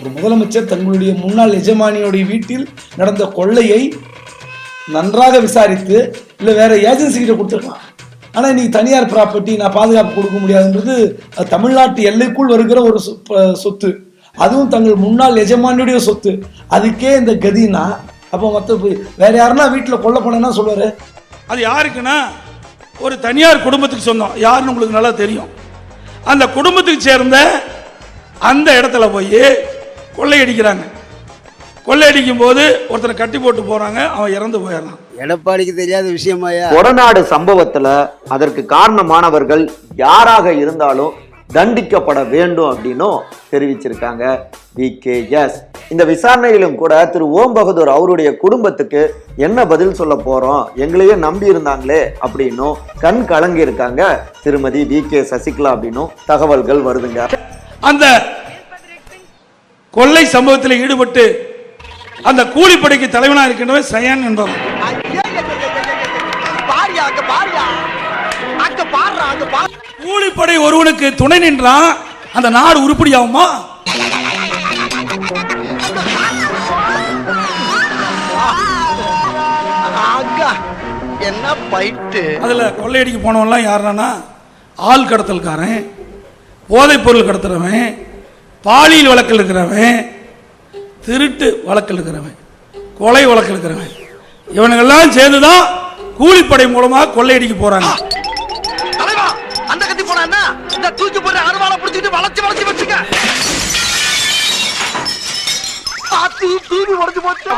ஒரு முதலமைச்சர் தங்களுடைய முன்னாள் எஜமானியுடைய வீட்டில் நடந்த கொள்ளையை நன்றாக விசாரித்து இல்லை வேற ஏஜென்சி கிட்ட கொடுத்துருக்கலாம். ஆனால் இன்னைக்கு தனியார் ப்ராப்பர்ட்டி நான் பாதுகாப்பு கொடுக்க முடியாதுன்றது அது தமிழ்நாட்டு எல்லைக்குள் வருகிற ஒரு சொ- சொத்து. அதுவும் தங்கள் முன்னாள் எஜமானியுடைய சொத்து. அதுக்கே இந்த கதினா அப்போ மற்ற வேற யாருன்னா வீட்டில் கொல்ல போனேன்னா சொல்லுவார். அது யாருக்குன்னா ஒரு தனியார் குடும்பத்துக்கு சொந்தம். யாருன்னு உங்களுக்கு நல்லா தெரியும். அந்த குடும்பத்துக்கு சேர்ந்த அந்த இடத்துல போய் கொள்ளையடிக்கிறாங்க. கொள்ளையடிக்கும் போது ஒருத்தனை கட்டி போட்டு போறாங்க அவன் இறந்து போயிடறான். எடப்பாடிக்கு தெரியாத விஷயமாயா? கொடநாடு சம்பவத்துல அதற்கு காரணமானவர்கள் யாராக இருந்தாலும் தண்டிக்கப்பட வேண்டும் அப்படின்னும் தெரிவிச்சிருக்காங்க வி கே எஸ் இந்த விசாரணையிலும் கூட திரு ஓம் பகதூர் அவருடைய குடும்பத்துக்கு என்ன பதில் சொல்ல போறோம் எங்களையே நம்பி இருந்தாங்களே அப்படின்னும் கண் கலங்கி இருக்காங்க திருமதி வி கே சசிகலா அப்படின்னும் தகவல்கள் வருதுங்க. அந்த கொள்ளை சம்பவத்தில் ஈடுபட்டு அந்த கூலிப்படைக்கு தலைவனாக இருக்கின்றவன் சயான் என்பவன். கூலிப்படை ஒருவனுக்கு துணை நின்றான் அந்த நாடு உருப்படியாகுமா? அக்கா என்ன பைட்டு? அதில் கொள்ளையடிக்க போனவன்லாம் யாருன்னா ஆள் கடத்தல்காரன் போதைப் பொருள் கடத்துறவன் பாலியல் வழக்கில் இருக்கிறவன் திருட்டு வழக்கில் இருக்கிறவன் கொலை வழக்கில் இருக்கிறவன் இவனுங்கெல்லாம் சேர்ந்து தான் கூலிப்படை மூலமாக கொள்ளையடிக்க போறாங்க. அந்த கத்தி போனா இந்த தூக்கி போற அருவாளை பிடிச்சிட்டு வளைச்சு வளைச்சு வச்சுக்க. ஆத்து தூக்கி உடச்சு போச்சு?